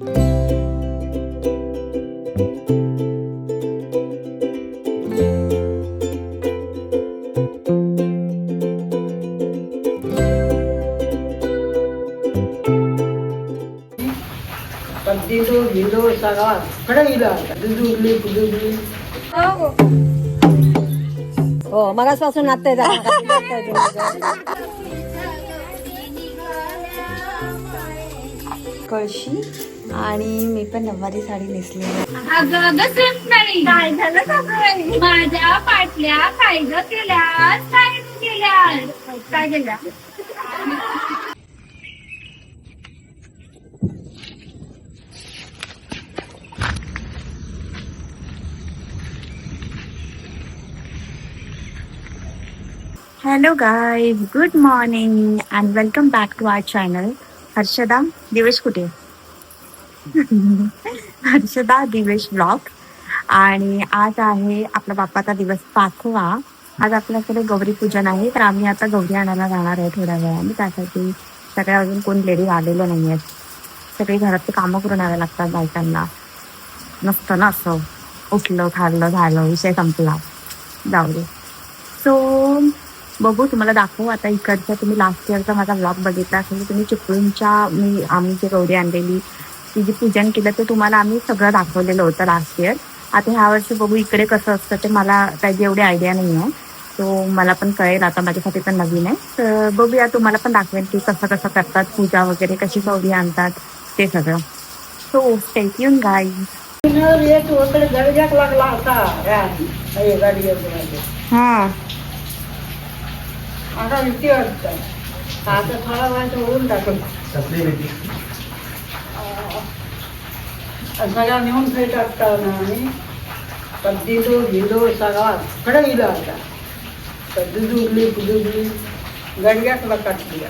पद्दीलो गिलो सगळा कडे गेला दुधुगली पुदुगली हो मगासपासून नाचतंय कळशी आणि मी पण नऊवारी साडी नेसली माझ्या पाटल्या काय ग केल्या काय केल्या काय केल्या hello guy good morning and welcome back to our channel Harshada Divesh कुठे हर्षदा दिवेश ब्लॉग. आणि आज आहे आपला बाप्पाचा दिवस पाचवा. आज आपल्याकडे गौरी पूजन आहे तर आम्ही आता गौरी आणायला जाणार आहे थोड्या वेळाने. त्यासाठी सगळ्या अजून कोण लेडी आलेलो नाही आहेत सगळी घरातली कामं करून यावे लागतात बायकांना. नसतं ना असं. उठलं खाल्लं झालं विषय संपला. जाऊ दे. सो बघू तुम्हाला दाखवू आता इकडचा तुम्ही लास्ट इयरचा माझा ब्लॉग बघितला असेल तुम्ही चिपळूणच्या मी आम्ही जे गौरी आणलेली ती जी पूजन केलं ते तुम्हाला आम्ही सगळं दाखवलेलं होतं लास्ट इयर आता ह्या वर्षी बघू इकडे कसं असतं ते मला त्याची एवढी आयडिया नाही आहे. तो मला पण कळेल आता माझ्यासाठी पण नवीन आहे. तर बघूया तुम्हाला पण दाखवेल की कसं कसं करतात पूजा वगैरे कशी गौरी आणतात ते सगळं. सो स्टेट येऊन गाई लागला होता. या हे हां आता भीती वाटतं. आता थोडा वेळाचं ओढून टाकलं सगळा नेऊन काही टाकता ना आम्ही पद्दीलो गिलो सगळा कडे गेला आता तर दुधुगली पुदुगली गडग्यातला काटल्या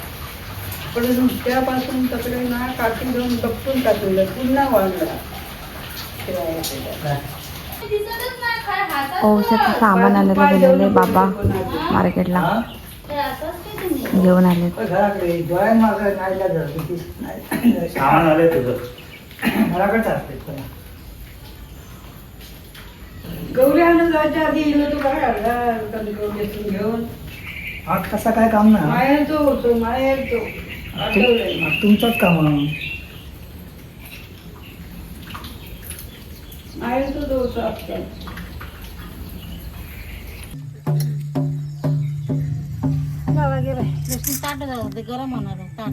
पण त्यापासून तकडे ना काटून घेऊन दपटून टाकलेलं पुन्हा वाढला औषध सामान आलेलं गेलेले बाबा मार्केटला. घेऊन आले सामान आलंय तुझं. घराकडे असते. गौरी आणून जायच्या आधी गेलो तू काय घेऊन. आज कसा काय काम ना माहेर तो होतो माहेर तो आठवलंय. तुमचंच काम आहे. माहेर तो असतात गरम होणार ताट.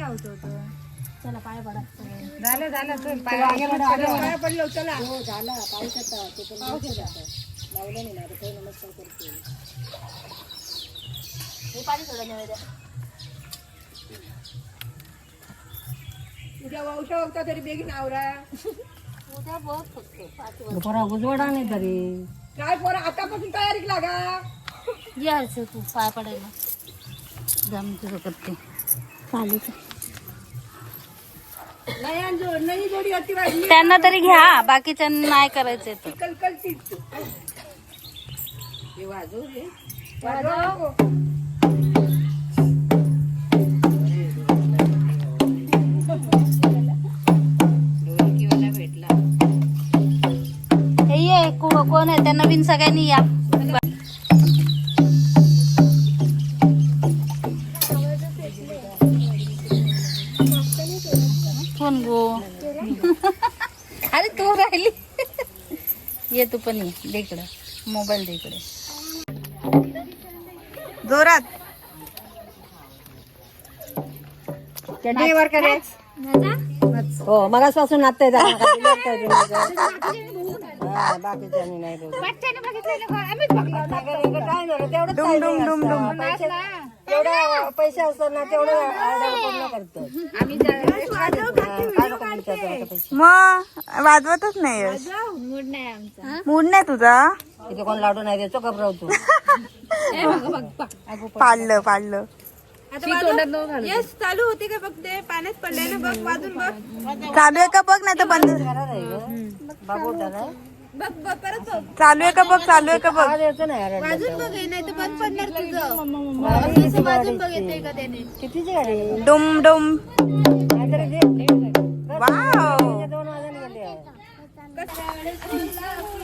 चला पाय पडा. झालं झालं चल पाय पडलो चला. हो झालं पाऊस येतं ते पण पाऊस येतं. लावलं नाही ना ते नमस्कार करते. हे पाणी थोडं नव्हे उद्या वंशा होता तरी बेगीन आवरा उद्या बघ फक्त पोरा उजवडा नाही तरी. काय पोरा आतापासून तयारी लागा. यायचं तू पाय पडायला. जम तुझं करते. चालेल नाही अंजो नाही जोडी अति वाढली त्यांना तरी घ्या बाकीच्यांना नाही करायचं तर दे इकडं मोबाईल दे इकडे जोरात चटणीवर हो मगासपासून नाचतंय बाकीच्यांनी नाही डुम डुम डुम डुम तेवढं पैसे असतात ना तेवढं order पूर्ण करतो मग वाजवतच नाही मूड नाही तुझा? इथे कोण लाडू नाही द्यायचो घबरावतो. पाडलं पाडलं. यस चालू होते का बघ ते पाण्यात पडले ना बघ वाजून बघ. चालू आहे का बघ नाही तर बंद बाबू दादा बघ बघ परत बघ. चालू आहे का बघ चालू आहे का बघ? वाजून बघ हे नाही तर बंद पडणार तुझं. असं असं वाजून बघ येते का त्याने. डुम डुम. वाव. गौराईच्या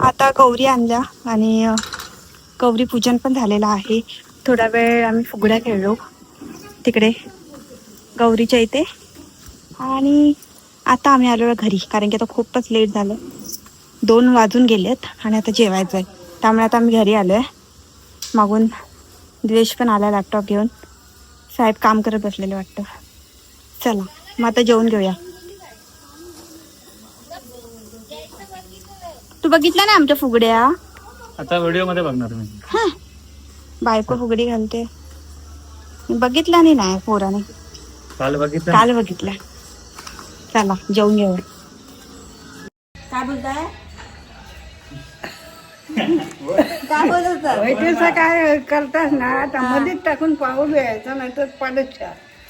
आता गौरी आणल्या आणि गौरी पूजन पण झालेलं आहे. थोडा वेळ आम्ही फुगड्या खेळलो. तिकडे गौरीच्या इथे. आणि आता आम्ही आलो घरी कारण की आता खूपच लेट झालं. दोन वाजून गेलेत आणि आता जेवायचं आहे. त्यामुळे आता आम्ही घरी आलो आहे मागून द्वेष पण आला लॅपटॉप घेऊन. साहेब काम करत बसलेले वाटतं. चला मग आता जेवून घेऊया. तू बघितला ना आमच्या फुगड्या? आता व्हिडिओमध्ये बघणार मी. हा. बायको फुगडी घालते. बघितला नाही नाही पोराने. काल बघितलं? काल बघितला. चला जेवून घेऊ. काय बोलताय? काय बोलत होता? वैद्यचं काय करतात ना आता मध्येच टाकून पाहू द्यायचं नाही तर पडत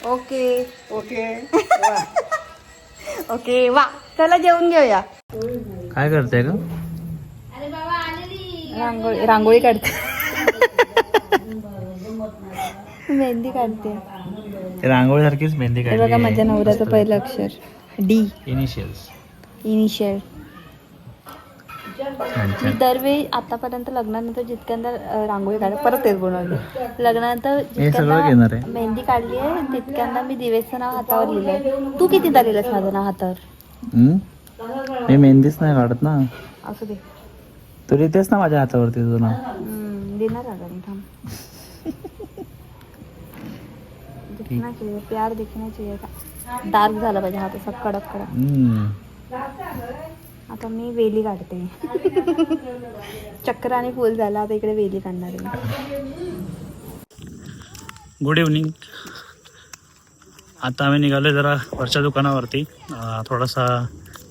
ओके. ओके. वा. ओके वा. चला जेवून घेऊया. काय करते का रांगोळी रांगोळी काढते. मेहंदी काढते. रांगोळी सारखीच मेहंदी हे बघा माझ्या नवऱ्याचं पहिलं अक्षर. डी. इनिशियल्स इनिशियल छान दरवेळी आतापर्यंत लग्नानंतर जितक्यांदा अ, रांगोळी काढ परत तेच बनवली. लग्नानंतर हे सगळं घेणार जितक्यांदा आहे. मेहंदी काढली आहे तितक्यांदा मी दिवेचं नाव हातावर लिहिलंय. तू कितीदा लिहिलंस माझं नाव हातावर? मी मेहंदीच नाही काढत ना. असू दे. तू लिहितेस ना माझ्या हातावरती तुझं नाव? हम्म, देणार थांब. दिखना चाहिए प्यार दिखना चाहिए डार्क झाला पाहिजे हात असा कडक कडक. हम्म. आता मी वेली काढते. चक्र आणि फुल झाला आता इकडे वेली काढणार आहे गुड इव्हनिंग आता आम्ही निघालो जरा वरच्या दुकानावरती. अं, थोडासा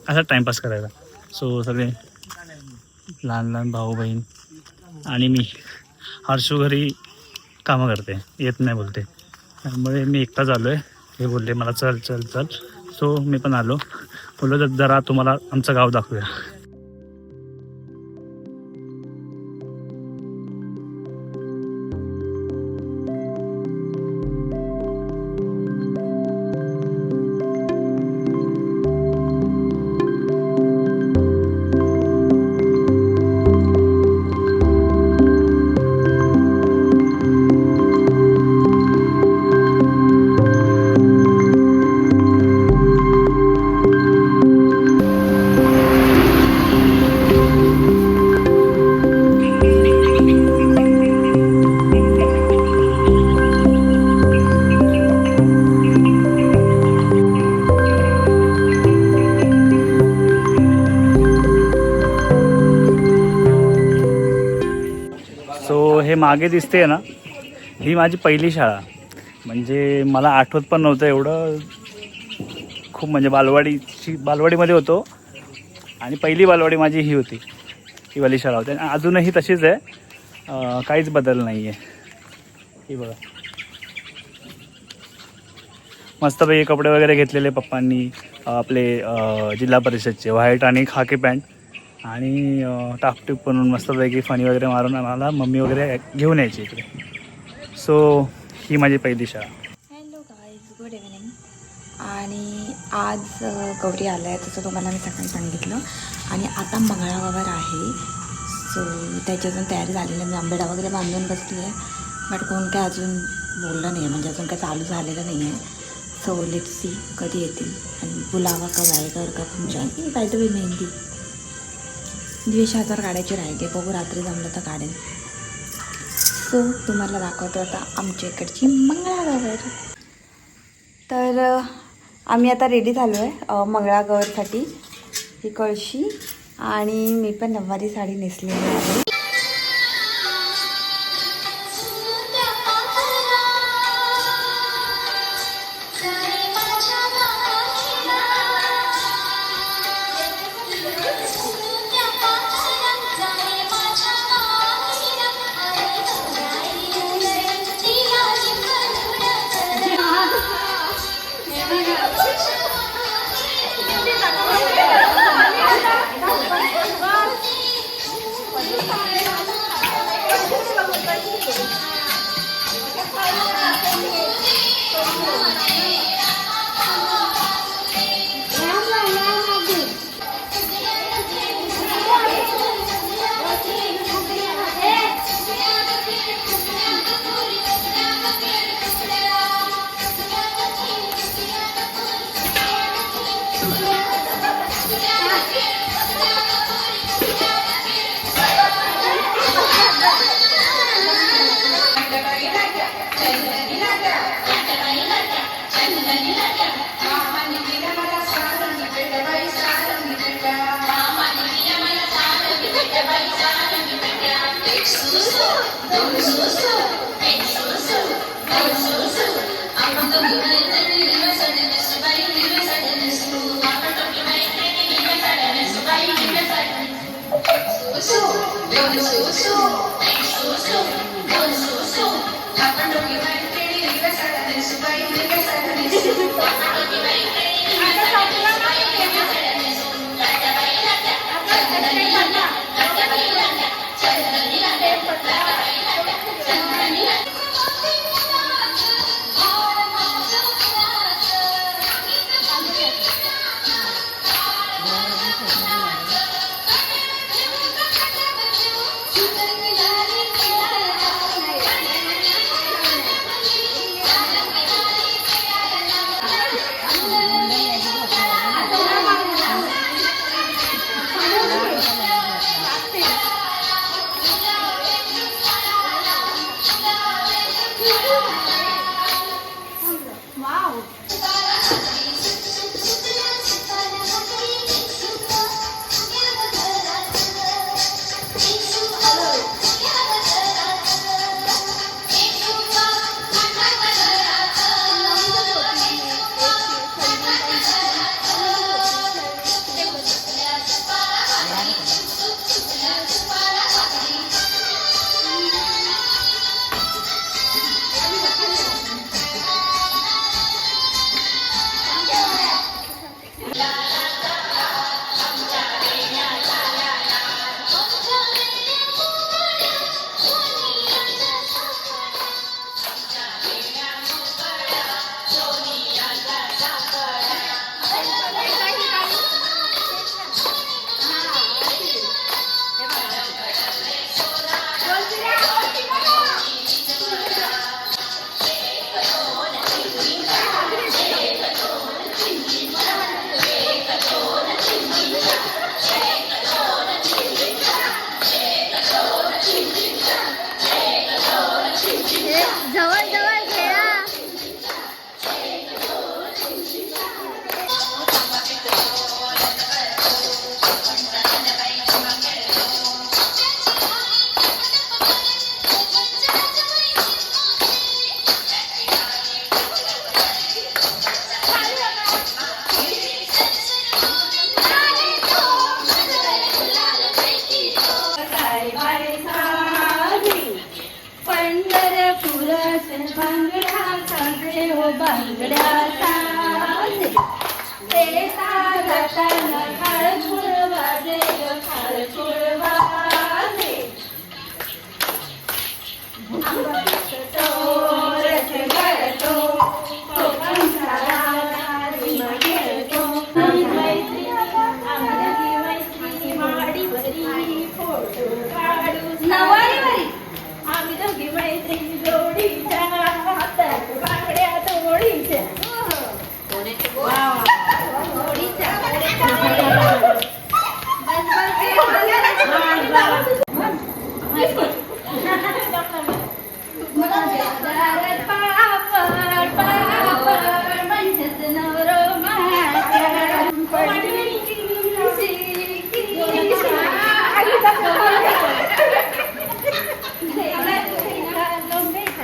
असा टाईमपास करायला. सो सगळे लहान लहान भाऊ बहीण आणि मी. हर्षू घरी कामं करते येत नाही बोलते. त्यामुळे मी एकटाच आलो आहे हे बोलले मला चल चल चल. सो मी पण आलो. बोललो जरा तुम्हाला आमचं गाव दाखवूया. मागे दिसते ना ही माझी पहिली शाळा. म्हणजे मला आठवत पण नव्हतं एवढं. खूप म्हणजे बालवाडीची बालवाडीमध्ये होतो. आणि पहिली बालवाडी माझी ही होती. ही वाली शाळा होती. आणि अजूनही तशीच आहे. काहीच बदल नाही आहे ही बघा. मस्तपैकी कपडे वगैरे घेतलेले पप्पांनी. आपले जिल्हा परिषदचे. व्हाईट आणि खाकी पॅन्ट. आणि अं, टापटीप बनवून मस्तपैकी फणी वगैरे मारून आम्हाला मम्मी वगैरे घेऊन यायची इकडे. सो ही माझी पहिली शाळा. हॅलो गाईज गुड इव्हनिंग आणि आज गौरी आलं आहे तसं तुम्हाला मी सकाळी सांगितलं. आणि आता मंगळागौर आहे. सो त्याची अजून तयारी झालेली आहे. मी आंबेडा वगैरे बांधून बसली आहे. बट कोण काय अजून बोललं नाही आहे. म्हणजे अजून काय चालू झालेलं नाही आहे. सो लेट सी कधी येतील. आणि बुलावा कब आहे का कब हम जाएंगे मेहंदी. दीडशे हजार काढायची राहिली बघू रात्री जमलं तर काढेन. सो तुम्हाला दाखवतो आता आमच्या इकडची मंगळागौर. तर आम्ही आता रेडी झालो आहे मंगळागौरसाठी ही कळशी आणि मी पण नऊवारी साडी नेसलेली आहे. Thank you.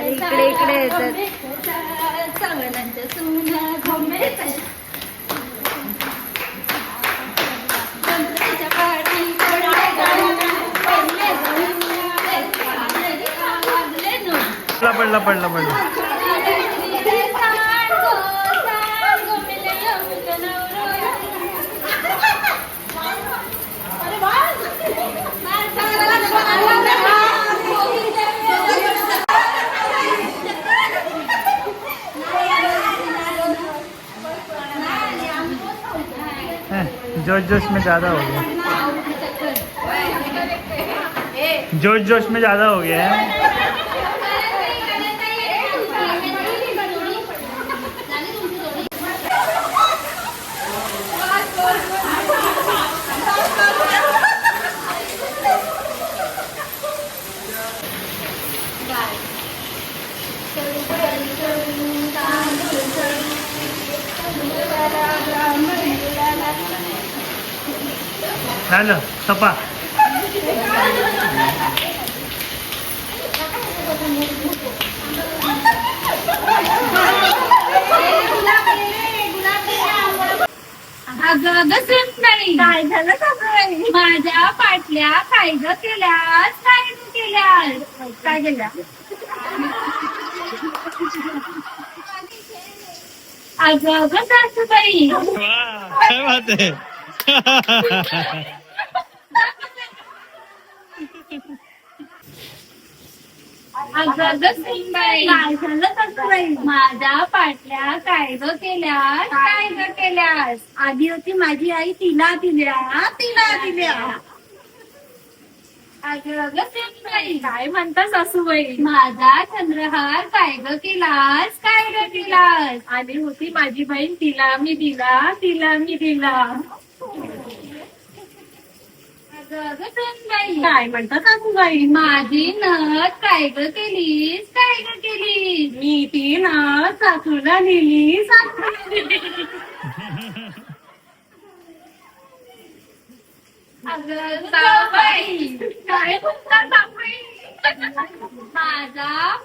इकडे इकडे येतात पडला पडला पडला. जोश जोश में ज़्यादा हो गया। जोश जोश में ज़्यादा हो गया है। झालं सपा अगं काय झालं का माझ्या पाटल्या काय ग केल्यास काय ग केल्यास. काय केल्या अगं अगं सासूबाई. काय बात आहे. अगं सुनबाई सासूबाई माझ्या पाटल्या काय ग केल्यास? काय ग केल्यास? आधी होती माझी आई तिला दिल्या. तिला दिल्या. अगं अगं सुनबाई? काय म्हणता सासूबाई? माझा चंद्रहार काय ग केलास? काय ग केलास? आधी होती माझी बहीण तिला मी दिला तिला मी दिला. काय म्हणता सासूबाई माझी नथ काय ग केलीस काय ग केलीस मी ती नथ सासूला दिली सासूला दिली अगं जाऊबाई काय म्हणता जाऊबाई माझा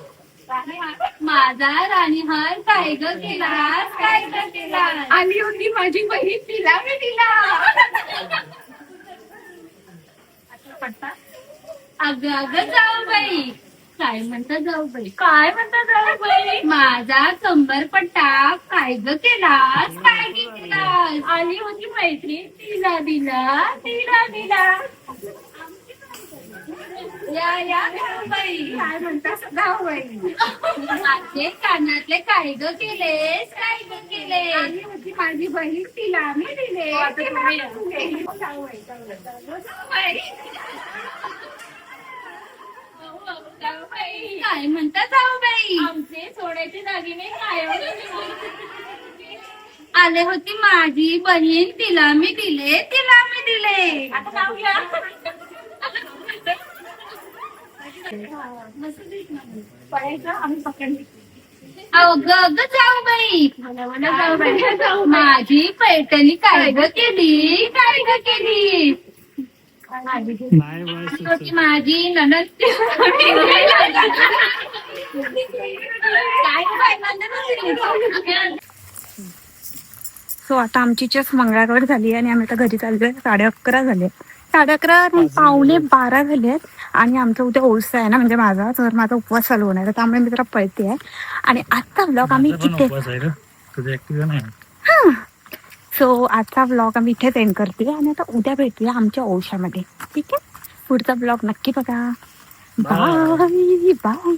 माझा राणीहार काय ग केलास काय ग केलास आली होती माझी बहीण तिला मी दिला. अगं अगं जाऊबाई काय म्हणता जाऊबाई काय म्हणता जाऊबाई माझा कंबर पट्टा काय ग केलास काय ग केलास आली होती मैत्रीण तिला दिला तिला दिला. या या जाऊबाई काय म्हणता? जाऊबाई माझे कानातले काय ग केलेस काय ग केले होती माझी बहीण तिला मी दिले. जाऊबाई. काय म्हणता जाऊबाई आमचे सोन्याचे दागिने आले होती माझी बहीण तिला मी दिले तिला मी दिले. आता नाव आम्ही पकडले ग जाऊबाई माझी पैठणी काय ग केली? काय ग केली? नाही बस होती माझी ननद. सो आता आमची चेस मंगळागौर झाली आणि आम्ही आता घरी चाललोय. साडे अकरा झाले. साडे अकरा पावणे बारा झालेत आणि आमचा उद्या ओळसा आहे ना म्हणजे माझा तर माझा उपवास चालू होणार आहे. त्यामुळे मी जरा पळते आहे आणि आजचा ब्लॉग आम्ही इथे सो आजचा ब्लॉग आम्ही इथेच एंड करते आणि आता उद्या भेटूया आमच्या ओळशामध्ये ठीक आहे? पुढचा ब्लॉग नक्की बघा. Bye bye